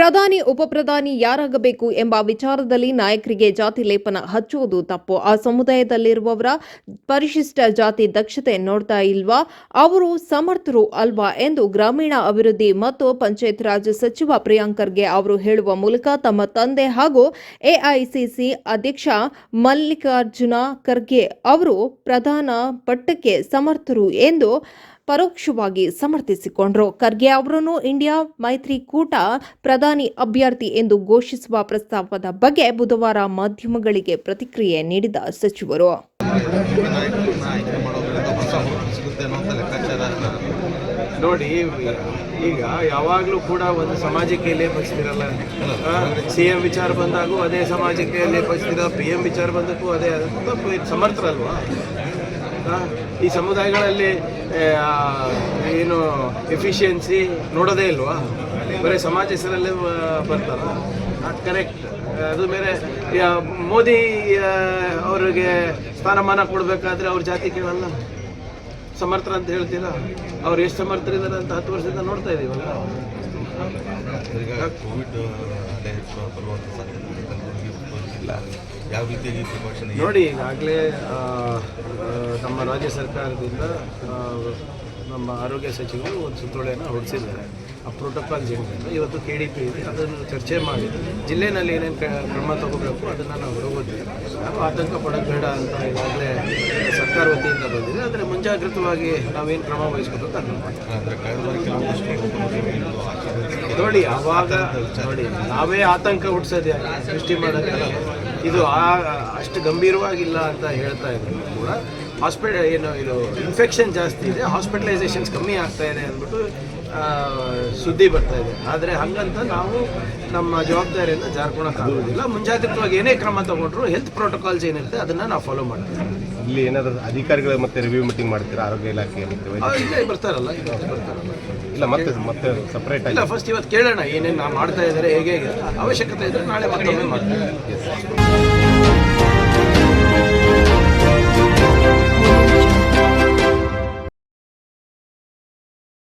ಪ್ರಧಾನಿ, ಉಪಪ್ರಧಾನಿ ಯಾರಾಗಬೇಕು ಎಂಬ ವಿಚಾರದಲ್ಲಿ ನಾಯಕರಿಗೆ ಜಾತಿ ಲೇಪನ ಹಚ್ಚುವುದು ತಪ್ಪು. ಆ ಸಮುದಾಯದಲ್ಲಿರುವವರ ಪರಿಶಿಷ್ಟ ಜಾತಿ ದಕ್ಷತೆ ನೋಡ್ತಾ ಇಲ್ವಾ? ಅವರು ಸಮರ್ಥರು ಅಲ್ವಾ ಎಂದು ಗ್ರಾಮೀಣ ಅಭಿವೃದ್ಧಿ ಮತ್ತು ಪಂಚಾಯತ್ ರಾಜ್ ಸಚಿವ ಪ್ರಿಯಾಂಕ್ ಖರ್ಗೆ ಅವರು ಹೇಳುವ ಮೂಲಕ ತಮ್ಮ ತಂದೆ ಹಾಗೂ ಎಐಸಿಸಿ ಅಧ್ಯಕ್ಷ ಮಲ್ಲಿಕಾರ್ಜುನ ಖರ್ಗೆ ಅವರು ಪ್ರಧಾನ ಪಟ್ಟಕ್ಕೆ ಸಮರ್ಥರು ಎಂದು ಪರೋಕ್ಷವಾಗಿ ಸಮರ್ಥಿಸಿಕೊಂಡರು. ಖರ್ಗೆ ಅವರನ್ನು ಇಂಡಿಯಾ ಮೈತ್ರಿಕೂಟ ಪ್ರಧಾನಿ ಅಭ್ಯರ್ಥಿ ಎಂದು ಘೋಷಿಸುವ ಪ್ರಸ್ತಾಪದ ಬಗ್ಗೆ ಬುಧವಾರ ಮಾಧ್ಯಮಗಳಿಗೆ ಪ್ರತಿಕ್ರಿಯೆ ನೀಡಿದ ಸಚಿವರು. ನೋಡಿ, ಈಗ ಯಾವಾಗಲೂ ಕೂಡ ಒಂದು ಸಮಾಜಕ್ಕೆ ಲೇಪಿಸ್ತಿರಲ್ಲ. ಸಿ ಎಂ ವಿಚಾರ ಬಂದಾಗೂ ಅದೇ ಸಮಾಜಕ್ಕೆ ಲೇಪಿಸ್ತೀರ, ಪಿ ಎಂ ವಿಚಾರ ಬಂದಕ್ಕೂ ಅದೇ ಸಮರ್ಥರಲ್ವಾ? ಈ ಸಮುದಾಯಗಳಲ್ಲಿ ಏನು ಎಫಿಷಿಯನ್ಸಿ ನೋಡೋದೇ ಇಲ್ವಾ? ಬರೀ ಸಮಾಜ ಹೆಸರಲ್ಲೇ ಬರ್ತಾರ? ಅದು ಕರೆಕ್ಟ್ ಅದು ಬೇರೆ ಮೋದಿ ಅವರಿಗೆ ಸ್ಥಾನಮಾನ ಕೊಡಬೇಕಾದ್ರೆ ಅವ್ರ ಜಾತಿ ಕೇಳಲ್ಲ. ಸಮರ್ಥರ ಅಂತ ಹೇಳ್ತೀರಾ? ಅವ್ರು ಎಷ್ಟು ಸಮರ್ಥರಿದ್ದಾರೆ ಅಂತ ಹತ್ತು ವರ್ಷದಿಂದ ನೋಡ್ತಾ ಇದೀವಲ್ಲ? ಈಗ ಕೋವಿಡ್ ಬರುವಂಥ ಯಾವ ನೋಡಿ ಈಗಾಗಲೇ ನಮ್ಮ ರಾಜ್ಯ ಸರ್ಕಾರದಿಂದ ನಮ್ಮ ಆರೋಗ್ಯ ಸಚಿವರು ಒಂದು ಸುತ್ತೋಲೆಯನ್ನು ಹೊರಡಿಸಿದ್ದಾರೆ ಆ ಪ್ರೋಟೋಕಾಲ್ ಏನಿದೆ? ಇವತ್ತು ಕೆ ಡಿ ಪಿ ಇದೆ. ಅದನ್ನು ಚರ್ಚೆ ಮಾಡಿ ಜಿಲ್ಲೆನಲ್ಲಿ ಏನೇನು ಕ್ರಮ ತಗೋಬೇಕು? ಅದನ್ನು ನಾವು ಹೊರಗೋದ್ವಿ ನಾವು ಆತಂಕ ಪಡೋದು ಬೇಡ ಅಂತ ಈಗಾಗಲೇ ಸರ್ಕಾರ ವತಿಯಿಂದ ಬಂದಿದೆ. ಆದರೆ ಮುಂಜಾಗ್ರತವಾಗಿ ನಾವೇನು ಕ್ರಮ ಮುಖ್ಯಮಂತ್ರಿಗಳು ಆಶೀರ್ವದಿಸಿ ನೋಡಿ ಆವಾಗ ನೋಡಿ ನಾವೇ ಆತಂಕ ಹುಟ್ಟಿಸೋದು ಸೃಷ್ಟಿ ಮಾಡೋದಲ್ಲ. ಇದು ಆ ಅಷ್ಟು ಗಂಭೀರವಾಗಿಲ್ಲ ಅಂತ ಹೇಳ್ತಾ ಇದ್ರು ಕೂಡ. ಹಾಸ್ಪಿಟಲ್ ಏನು ಇದು ಇನ್ಫೆಕ್ಷನ್ ಜಾಸ್ತಿ ಇದೆ ಹಾಸ್ಪಿಟಲೈಸೇಷನ್ಸ್ ಕಮ್ಮಿ ಆಗ್ತಾ ಇದೆ ಅಂದ್ಬಿಟ್ಟು ಸುದ್ದಿ ಬರ್ತಾ ಇದೆ. ಆದರೆ ಹಂಗಂತ ನಾವು ನಮ್ಮ ಜವಾಬ್ದಾರಿಯನ್ನು ಜಾರ್ಕೊಳಕ್ಕಾಗೋದಿಲ್ಲ ಮುಂಜಾಗ್ರತವಾಗಿ ಏನೇ ಕ್ರಮ ತಗೊಂಡ್ರು ಹೆಲ್ತ್ ಪ್ರೋಟೋಕಾಲ್ಸ್ ಏನಿರುತ್ತೆ ಅದನ್ನು ನಾವು ಫಾಲೋ ಮಾಡ್ತೀವಿ. ಇಲ್ಲಿ ಏನಾದರೂ ಅಧಿಕಾರಿಗಳ ಮತ್ತೆ ರಿವ್ಯೂ ಮೀಟಿಂಗ್ ಮಾಡ್ತೀರಾ? ಆರೋಗ್ಯ ಇಲಾಖೆ ಇಲ್ಲೇ ಬರ್ತಾರಲ್ಲ ಇವತ್ತೇ ಬರ್ತಾರಲ್ಲ. ಇಲ್ಲ ಮತ್ತೆ ಮತ್ತೆ ಸಪ್ರೇಟ್ ಇಲ್ಲ ಫಸ್ಟ್ ಇವತ್ತು ಕೇಳೋಣ ಏನೇನು ನಾವು ಮಾಡ್ತಾ ಇದ್ದಾರೆ ಹೇಗೆ ಹೇಗೆ ಅವಶ್ಯಕತೆ ಇದ್ದರೆ ನಾಳೆ ಮತ್ತೊಮ್ಮೆ ಮಾಡ್ತೀವಿ.